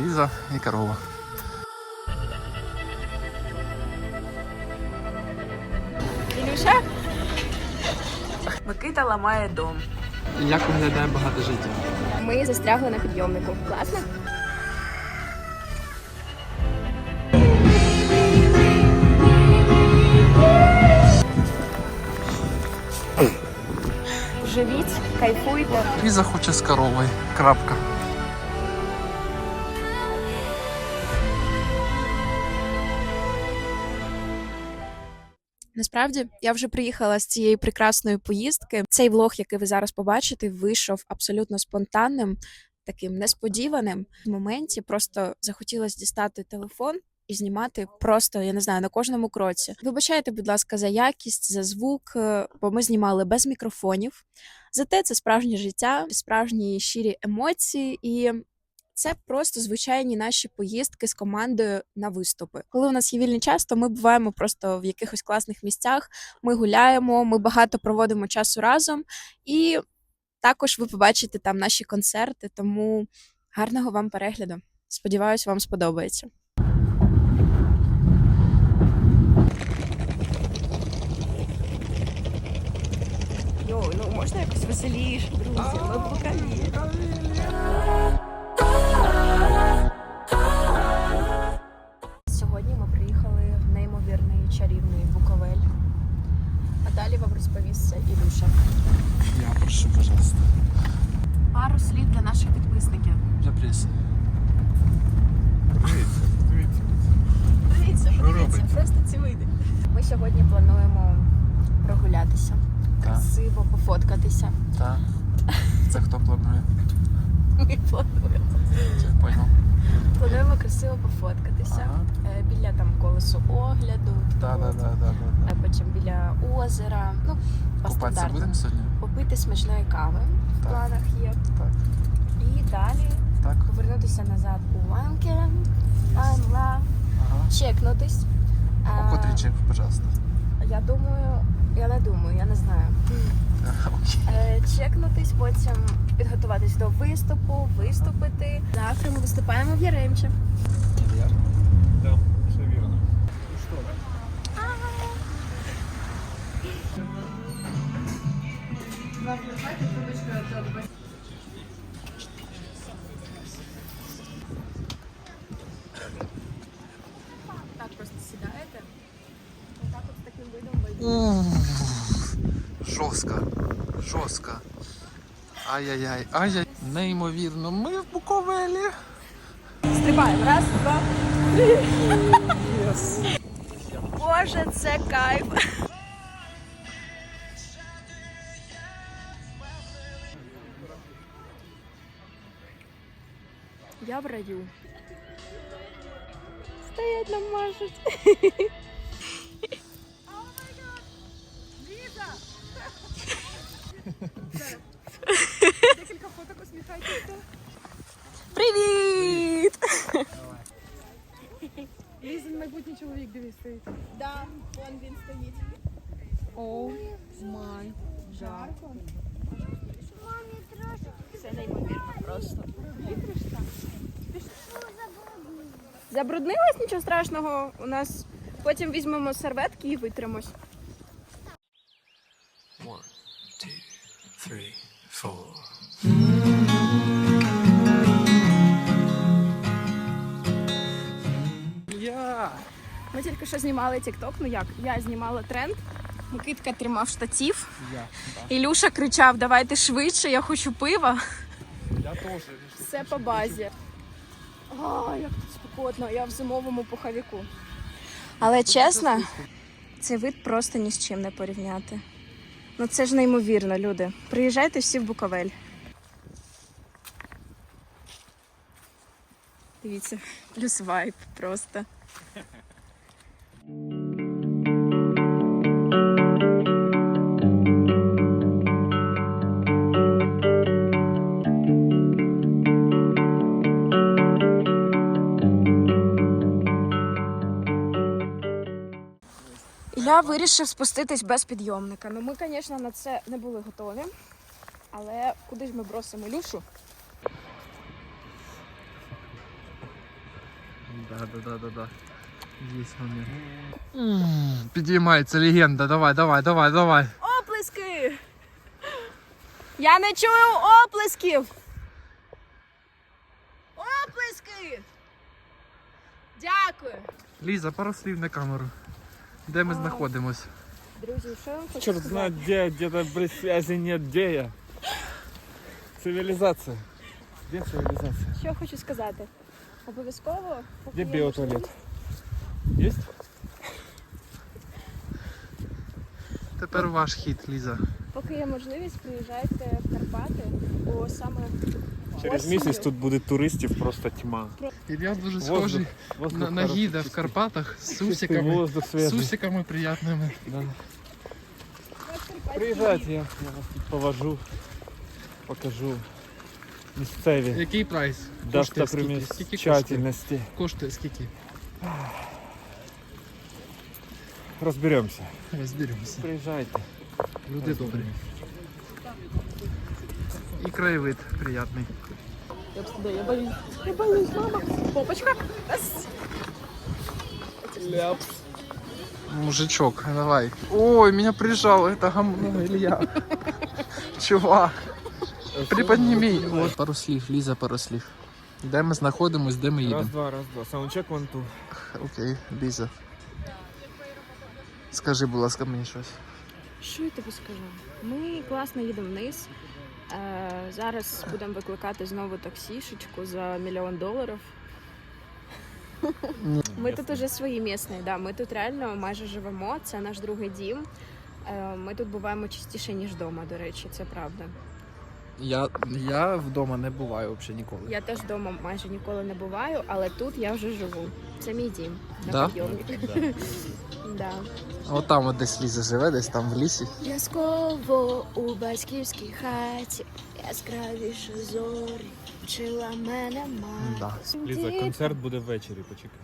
Ліза і корова. Ілюша? Микита ламає дом. Як виглядає багато життя? Ми застрягли на підйомнику. Класно? Живіть, кайфуйте. Ліза хоче з коровою. Крапка. Насправді я вже приїхала з цієї прекрасної поїздки. Цей влог, який ви зараз побачите, вийшов абсолютно спонтанним, таким несподіваним. В моменті просто захотілося дістати телефон. І знімати просто, я не знаю, на кожному кроці. Вибачайте, будь ласка, за якість, за звук, е, бо ми знімали без мікрофонів. Зате це справжнє життя, справжні щирі емоції, і це просто звичайні наші поїздки з командою на виступи. Коли у нас є вільний час, то ми буваємо просто в якихось класних місцях. Ми гуляємо, ми багато проводимо часу разом, і також ви побачите там наші концерти. Тому гарного вам перегляду. Сподіваюсь, вам сподобається. Йой, ну можна якось веселіше, друзі. Ми в чарівний Буковель. А далі вам розповісться Ілюша. Я прошу, пожалуйста. Пару слів для наших підписників. Для преси. Дивіться, Що подивіться, робить? просто цілуйте. Ми сьогодні плануємо прогулятися, красиво пофоткатися. так. Це хто планує? Ми плануємо. Я понял. Плануємо красиво пофоткатися Ага. е, біля там колесу огляду, Да, да, да, да, да, потім біля озера. Ну, по. Купатися будемо сьогодні? Попити смачної кави в Так. планах є. Так. І далі Так. повернутися назад у Ланкен, Анла, Ага. чекнутись. О котрий чек, пожалуйста. Я думаю, я не думаю, я не знаю. Окей. Е, Чекнутись, потім підготуватись до виступу, виступити. Завтра ми виступаємо в Яремче. Да, все верно. Так просто сідаєте. Отак от з таким видом вийде. Жорстко. Ай-яй-яй, ай-яй. Неймовірно. Ми в Буковелі. Стрибаємо. Раз, два, три. Боже, це кайф. Я в раю. Стоять нам машуть. Привіт! Лізин майбутній чоловік дивись стоїть. Да, вон він стоїть. О, май. Жарко. Все неймовірно просто. Забруднилась нічого страшного. У нас потім візьмемо серветки і витримось. One, two, three, four. Ми тільки що знімали TikTok, ну як? Я знімала тренд. Микитка тримав штатів. Я. Ілюша кричав: давайте швидше, я хочу пива. Я теж. Все по базі. А, як тут спекотно, я в зимовому пуховіку. Але чесно, цей вид просто ні з чим не порівняти. Ну це ж неймовірно, люди. Приїжджайте всі в Буковель. Дивіться, плюс вайб просто. Я вирішив спуститись без підйомника. Ну ми, звісно, на це не були готові. Але куди ж ми бросимо Люшу? Да, да, да, да, да. Есть момент. Підіймається легенда. Давай, давай, давай, давай. Оплески! Я не чую оплесків! Оплески! Дякую! Ліза, пару слів на камеру. Де ми знаходимось? Друзі, що я вам хочу Черт сказати? знает где, где-то блин, связи нет, где я? Цивилизация. Где цивилизация? Що хочу сказати? Обов'язково. поки Где є Тепер ваш хід, Ліза. Поки є можливість, приїжджайте в Карпати, бо саме Через осінню- месяц тут будет туристів просто тьма. Ілля дуже схожий воздух на, на хороший, гіда в. Карпатах з Чистый сусиками. воздух З сусиками приятними. Да. Приезжайте, я, я вас тут повожу, покажу місцеві Який прайс? Коштує скільки? Скільки коштує? достопримічательності. Коштує скільки? Розберемося. Розберемося. Приїжджайте. Люди добрі. І краєвид приятний. Я боюсь. Я боюсь, мама. Попочка. Мужичок, давай. Ой, меня прижал, это гамно, Илья. Чувак, приподними. Вот. Пару слів, Ліза, пару слів. Де ми знаходимось, де ми їдемо? Раз, два, раз, два. Саундчек вон ту. Окей, Ліза. Скажи, будь ласка, мені щось. Що я тобі скажу? Ми класно їдемо вниз. Е, зараз будемо викликати знову таксішечку за мільйон доларів. Ми тут уже свої місні, да. Ми тут реально майже живемо. Це наш другий дім. Е, Ми тут буваємо частіше, ніж вдома, до речі, це правда. Я, я вдома не буваю взагалі ніколи. Я теж вдома майже ніколи не буваю, але тут я вже живу. Це мій дім на Да? підйомник. Да. От там от десь Ліза живе, десь там в лісі. Ясково у батьківській хаті, яскравіше зорі, вчила мене мати. Да. Ліза, концерт буде ввечері, почекай.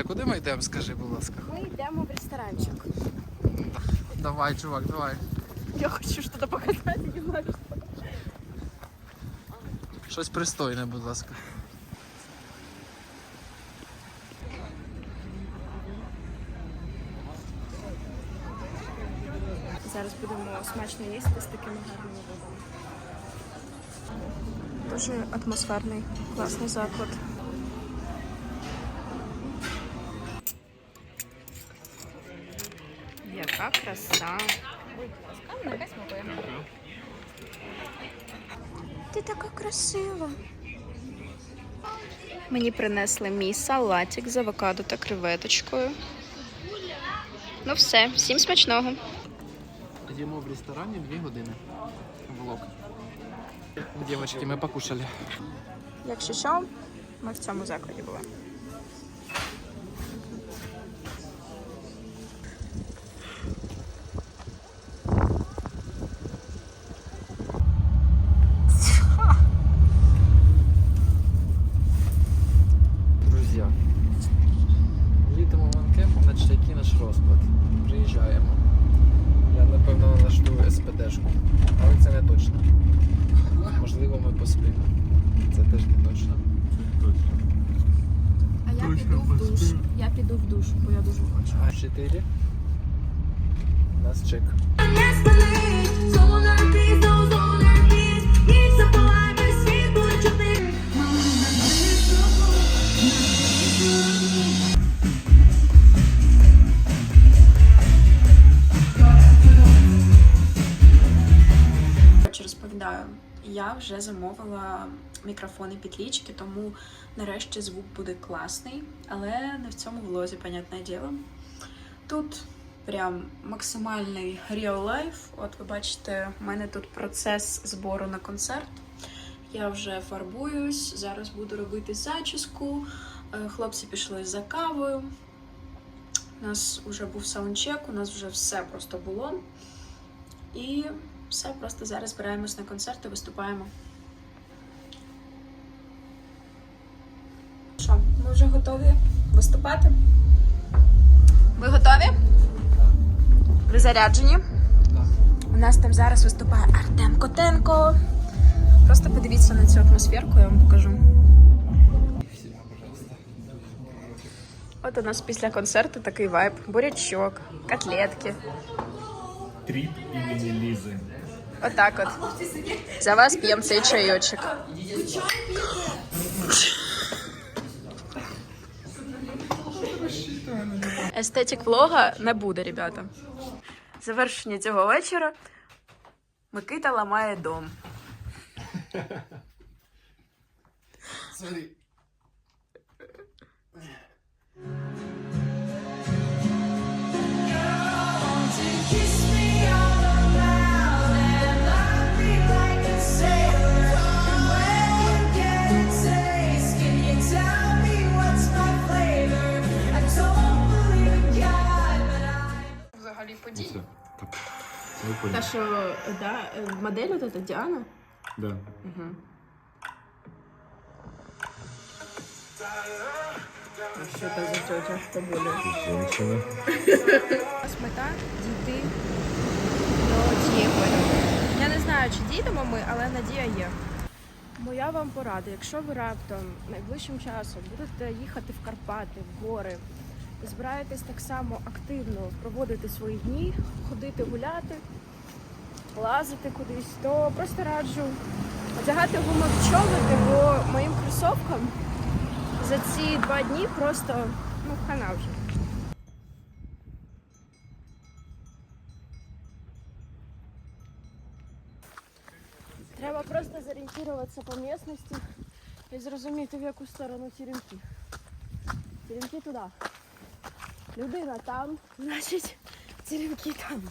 Ліза, куди ми йдемо, скажи, будь ласка. Ми йдемо в ресторанчик. Давай, чувак, давай. Я хочу щось показати, не знаю. Щось пристойне, будь ласка. Зараз будемо смачно їсти з такими гарними видами. Дуже атмосферний, класний заклад. Яка краса. Ти така красива. Мені принесли мій салатик з авокадо та креветочкою. Ну все, всім смачного. Їмо в ресторані дві години. Влог. Дівчатки, ми покушали. Якщо що, ми в цьому закладі були. Значить який наш розклад. Приїжджаємо. Я напевно наштую СПДшку, але це не точно. Можливо, ми поспимо. Це теж не точно. А я піду в душ. Я піду в душ, бо я дуже хочу. А 4. Нас чек. Розповідаю, я вже замовила мікрофони підлічки, тому нарешті звук буде класний, але не в цьому влозі, понятне діло. Тут прям максимальний real life. От ви бачите, у мене тут процес збору на концерт. Я вже фарбуюсь, зараз буду робити зачіску, Е, Хлопці пішли за кавою. У нас вже був саундчек, у нас вже все просто було. І все, просто зараз збираємось на концерт і виступаємо. Що, ми вже готові виступати? Ви готові? Ви заряджені? У нас там зараз виступає Артем Котенко. Просто подивіться на цю атмосферку, я вам покажу. От у нас після концерту такий вайб. Бурячок, котлетки. Тріп імені Лізи. Отак от. За вас п'ємо цей чайочок. Естетик влога не буде, ребята. Завершення цього вечора. Микита ламає дом. Взагалі да, модель от эта Діана? Да. Угу. Що це за тетя в тоболі? Женщина. мета дійти до цієї перемоги. Я не знаю, чи дійдемо ми, але надія є. Моя вам порада, якщо ви раптом найближчим часом будете їхати в Карпати, в гори, збираєтесь так само активно проводити свої дні, ходити гуляти, лазити кудись, то просто раджу одягати гумові чоботи, бо моїм кросовкам за ці два дні просто ну хана вже. Треба просто зорієнтуватися по місцевості і зрозуміти, в яку сторону теремки. Теремки туди. Людина там, значить, теремки там.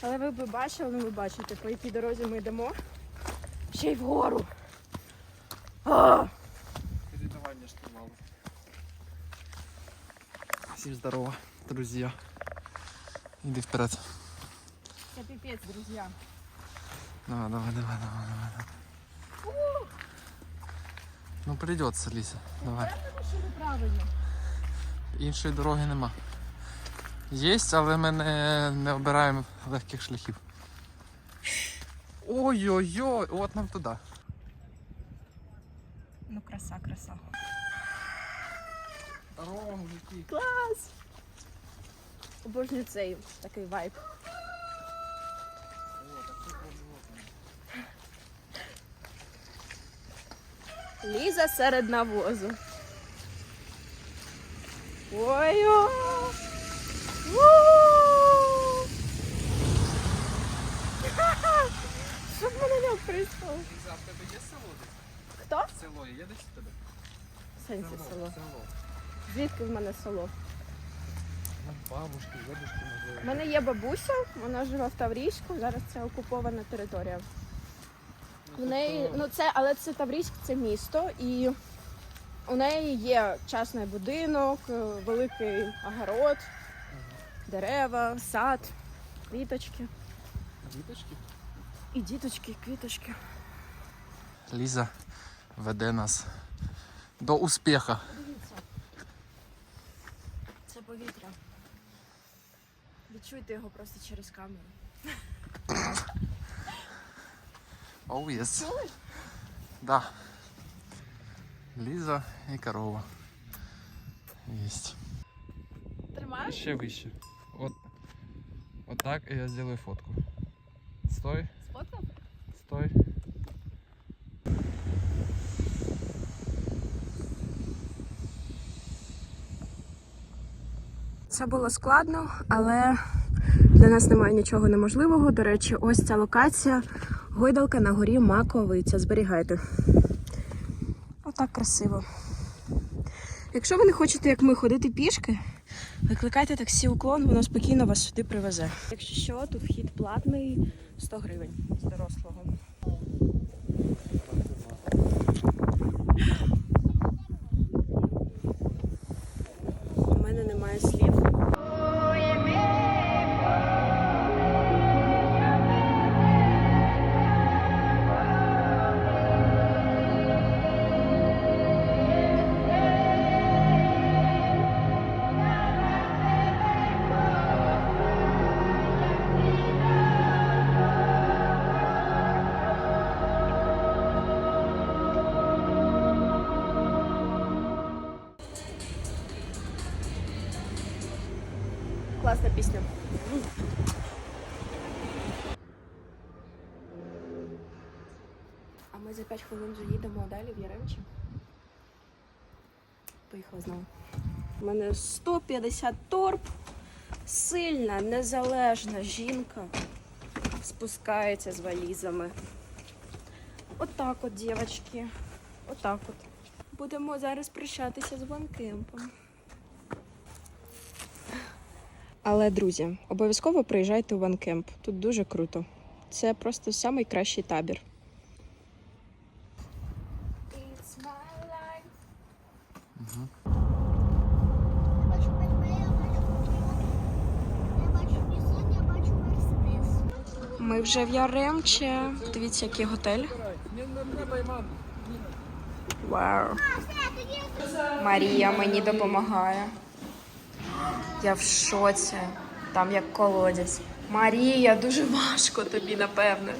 Але ви б бачили, ну ви бачите, по якій дорозі ми йдемо. Ще й вгору. А! Передавання штурвалу. Всім здорово, друзі. Іди вперед. Це піпець, друзі. Давай, давай, давай, давай, давай. Ну придется, Ліся. Давай. Іншої дороги нема. Є, але ми не, не обираємо легких шляхів. Ой-ой-ой, от нам туди. Ну, краса, краса. Здорово, мужики. Клас! Обожнюю цей такий вайб. Ліза серед навозу. Ой-о! Ву! Що в мене не пристало? Ліза, в тебе є село десь? Хто? Село є десь в тебе? Сенсі село. Село. Звідки в мене село? Ну, бабушки, дедушки, У можливо. мене є бабуся, вона живе в Таврійську, зараз це окупована територія. В неї, ну це, але це Таврійськ, це місто, і у неї є частний будинок, е, великий огород, дерева, сад, квіточки. Діточки? І діточки, і квіточки. Ліза веде нас до успіха. Дивіться. Це повітря. Відчуйте його просто через камеру. Оу, oh, єс. Да. Ліза і корова. Єсть. Тримаєш? Ще вище. От, от так і я зроблю фотку. Стой, Сфоткав? стой. Це було складно, але для нас немає нічого неможливого. До речі, ось ця локація гойдалка на горі Маковиця. Зберігайте. Отак красиво. Якщо ви не хочете, як ми, ходити пішки, викликайте таксі уклон, воно спокійно вас сюди привезе. Якщо що, тут вхід платний 100 гривень з дорослого. Класна пісня. А ми за 5 хвилин вже їдемо далі в Яремчі. Поїхала знову. У мене 150 торб. Сильна, незалежна жінка спускається з валізами. Отак от, дівчатки. Отак от. Будемо зараз прощатися з ванкемпом. Але, друзі, обов'язково приїжджайте у ванкемп. Тут дуже круто. Це просто найкращий табір. Ми вже в Яремче. Дивіться, який готель. Вау. Марія мені допомагає. Я в шоці. Там як колодязь. Марія, дуже важко тобі, напевне.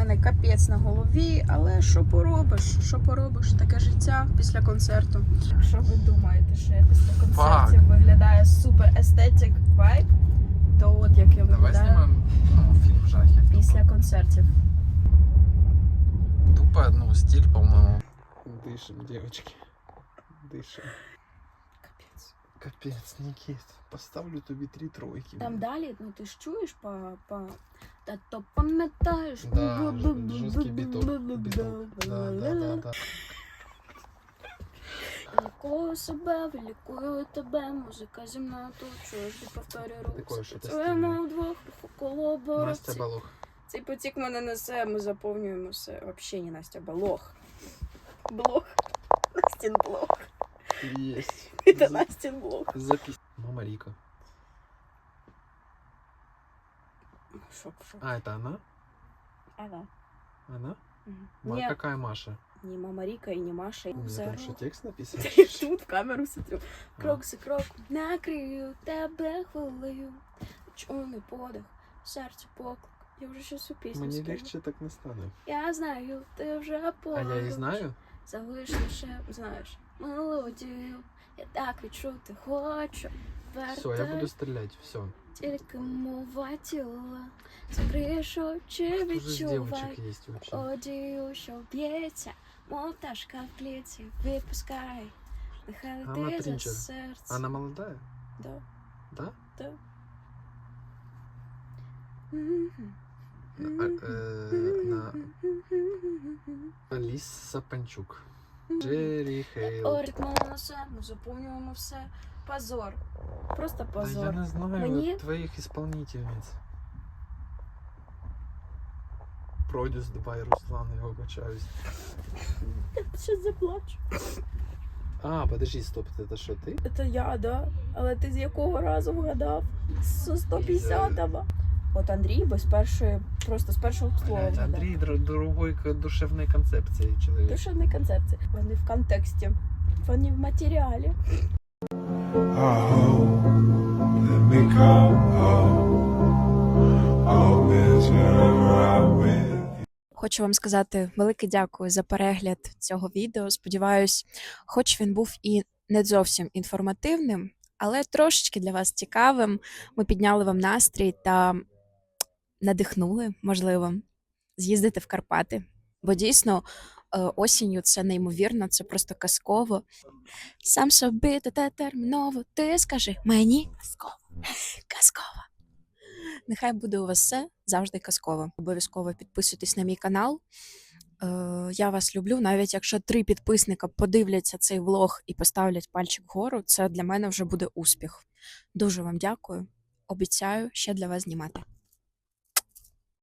Мене капець на голові, але що поробиш? Що поробиш? Таке життя після концерту. Якщо ви думаєте, що я після концертів виглядає супер естетик вайб, то от як я Давай виглядаю знімемо ну, фільм жахів. після концертів. Тупо, ну, стиль, по-моєму. Дышим, девочки. Дышим. Капець. Капец, Никит. Поставлю тобі три тройки. Там далі, ну ти ж чуєш по, по... Та то пам'ятаєш. Да, жорсткий біток. біток. Да, да, да, да. Лікую себе, вилікую тебе, музика зі мною тут, чуєш, і повторюю ти Працюємо вдвох, колоборці. Настя Балух. Цей потік мене несе, ми заповнюємо все. Вообще не Настя, Балох. Блох. Настін блох. Есть. Це Настін блох. Запись. Мама Рика. Шо, шо? А, это она? Она? Мгм. Ма- Ні, Какая Маша? ні мама Ріка і не Маша. У меня там что, текст написан? Я тут в камеру смотрю. Крок за кроком накрию тебе хвилею. Чуний подих, серце поклик. Я вже щось у пісню Мені скажу. легче так не стане. Я знаю, ти вже А я и знаю? Залиш лише, знаєш, мелодію. Я так відчути хочу. Все, я буду стрелять, все. Тільки мова тіла. Закриєш очі, відчувай. Одію, що б'ється, мов пташка в клітці, відпускай. Нехай летить за серце. Она молодая? Да, Да? да. Мгм. А, на Алиса Панчук. Джерри Хейл. О, ритмо на все, ми заповнюємо все. Позор. Просто Да я не знаю Мені- твоих исполнительниц. Продюс Дубай Руслан, я вибачаюсь. Я заплачу. А, подожди, стоп, это что, ты? Це я, да? Але ти з якого разу вгадав? З 150-го. От Андрій без першої, просто з першого слова. Блядь, вгадав. Андрей др- другой к- душевной концепции человек. Душевні концепції. Вони в контексті. Вони в матеріалі. Хочу вам сказати велике дякую за перегляд цього відео. Сподіваюсь, хоч він був і не зовсім інформативним, але трошечки для вас цікавим. Ми підняли вам настрій та надихнули, можливо, з'їздити в Карпати. Бо дійсно осінню це неймовірно, це просто казково. Сам собі та терміново. Ти скажи мені казково. Казково. Нехай буде у вас все завжди казково. Обов'язково підписуйтесь на мій канал. Е, я вас люблю. Навіть якщо три підписника подивляться цей влог і поставлять пальчик вгору, це для мене вже буде успіх. Дуже вам дякую. Обіцяю ще для вас знімати.